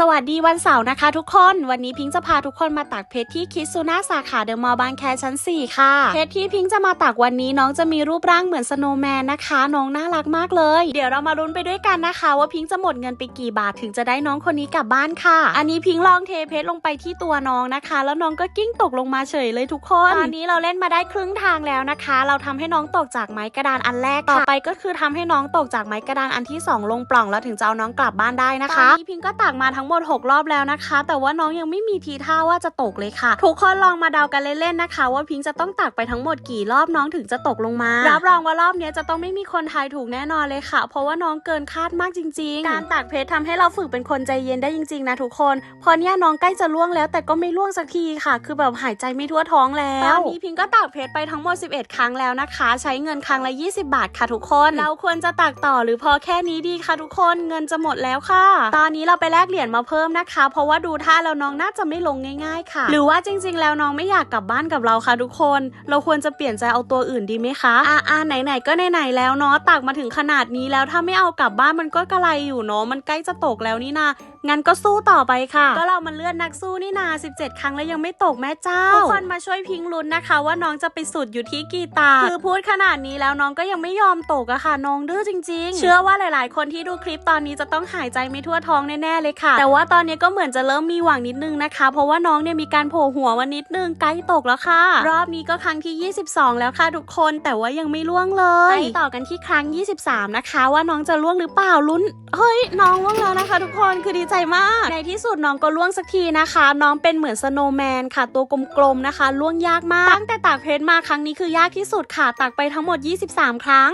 สวัสดีวันเสาร์นะคะทุกคน วันนี้พิงค์จะพาทุกคนมาตักเพชรที่คิดซูน่าสาขาเดอะมอลล์บางแคชั้น 4 ค่ะ เพชรที่พิงค์จะมาตักวันนี้น้องจะมีรูปร่างเหมือนสโนว์แมนนะคะ น้องน่ารักมากเลย เดี๋ยวเรามาลุ้นไปด้วยกันนะคะ ว่าพิงค์จะหมดเงินไปกี่บาทถึงจะได้น้องคนนี้กลับบ้านค่ะ อันนี้พิงค์ลองเทเพชรลงไปที่ตัวน้องนะคะ แล้วน้องก็กิ้งตกลงมาเฉยเลยทุกคนตอนนี้เราเล่นมาได้ครึ่งทางแล้วนะคะ เราทำให้น้องตกจากไม้กระดานอันแรกต่อไปก็คือทำให้น้องตกจากไม้กระดานอันที่สองลงปล่องแล้วถึงจะเอาน้องกลับบ้านได้นะคะตอนนี้พิงก็ตักมาทั้งหมด 6 รอบแล้วนะคะ แต่ว่าน้องยังไม่มีทีท่าว่าจะตกเลยค่ะ ทุกคนลองมาเดากันเล่นๆนะคะ ว่าพิงจะต้องตักไปทั้งหมดกี่รอบน้องถึงจะตกลงมา รับรองว่ารอบนี้จะต้องไม่มีคนทายถูกแน่นอนเลยค่ะ เพราะว่าน้องเกินคาดมากจริง ๆ การตักเพชรทำให้เราฝึกเป็นคนใจเย็นได้จริงๆนะทุกคนพอเนี้ยน้องใกล้จะล่วงแล้ว แต่ก็ไม่ล่วงสักทีค่ะ คือแบบหายใจไม่ทั่วท้องแล้วตอนนี้พิงก็ตักเพชรไปทั้งหมด 11 ครั้งแล้วนะคะ ใช้เงินครั้งละ 20 บาทค่ะทุกคนเราควรจะตักต่อหรือพอแค่นี้ดีค่ะทุกคนเงินจะหมดแล้วค่ะ ตอนนี้เราไปแลกเหรียญมาเพิ่มนะคะ เพราะว่าดูท่าแล้วน้องน่าจะไม่ลงง่าย ๆ ค่ะ หรือว่าจริง ๆ แล้วน้องไม่อยากกลับบ้านกับเราค่ะทุกคน เราควรจะเปลี่ยนใจเอาตัวอื่นดีไหมคะอ่าอ่าไหนๆก็ไหนๆแล้วเนาะตักมาถึงขนาดนี้แล้วถ้าไม่เอากลับบ้านมันก็กระไรอยู่เนาะมันใกล้จะตกแล้วนี่นา งั้นก็สู้ต่อไปค่ะ ก็เรามันเลื่อนนักสู้นี่นา 17 ครั้งแล้วยังไม่ตกแม่เจ้า ทุกคนมาช่วยพิงลุ้นนะคะ ว่าน้องจะไปสุดอยู่ที่กี่ตาคือพูดขนาดนี้แล้วน้องก็ยังไม่ยอมตกอะค่ะ น้องดื้อจริง ๆ เชื่อว่าหลาย ๆ คนที่ดูคลิปตอนนี้จะต้องหายใจไม่ทั่วท้องแน่ ๆ เลยค่ะ แต่ว่าตอนนี้ก็เหมือนจะเริ่มมีหวังนิดนึงนะคะ เพราะว่าน้องเนี่ยมีการโผล่หัวมานิดนึงใกล้ตกแล้วค่ะ รอบนี้ก็ครั้งที่ 22 แล้วค่ะทุกคนแต่ว่ายังไม่ล่วงเลยไปต่อกันที่ครั้ง 23 นะคะ ว่าน้องจะล่วงหรือเปล่าลุ้น เฮ้ย น้องล่วงแล้วนะคะ ทุกคนคือดีใจมาก ในที่สุดน้องก็ล่วงสักทีนะคะ น้องเป็นเหมือนสโนว์แมนค่ะ ตัวกลมๆนะคะล่วงยากมาก ตั้งแต่ตากเพชรมาครั้งนี้คือยากที่สุดค่ะตักไปทั้งหมด 23 ครั้ง